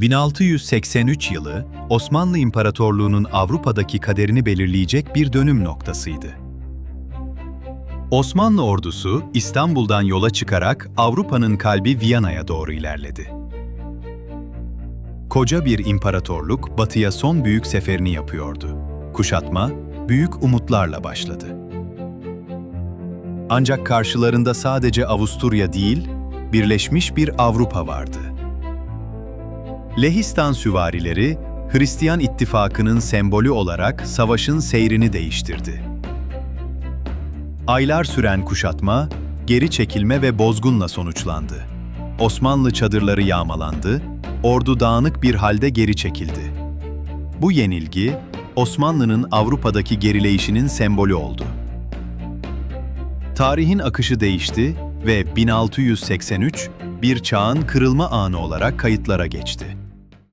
1683 yılı, Osmanlı İmparatorluğu'nun Avrupa'daki kaderini belirleyecek bir dönüm noktasıydı. Osmanlı ordusu İstanbul'dan yola çıkarak Avrupa'nın kalbi Viyana'ya doğru ilerledi. Koca bir imparatorluk batıya son büyük seferini yapıyordu. Kuşatma büyük umutlarla başladı. Ancak karşılarında sadece Avusturya değil, birleşmiş bir Avrupa vardı. Lehistan süvarileri, Hristiyan ittifakının sembolü olarak savaşın seyrini değiştirdi. Aylar süren kuşatma, geri çekilme ve bozgunla sonuçlandı. Osmanlı çadırları yağmalandı, ordu dağınık bir halde geri çekildi. Bu yenilgi, Osmanlı'nın Avrupa'daki gerileyişinin sembolü oldu. Tarihin akışı değişti ve 1683 bir çağın kırılma anı olarak kayıtlara geçti.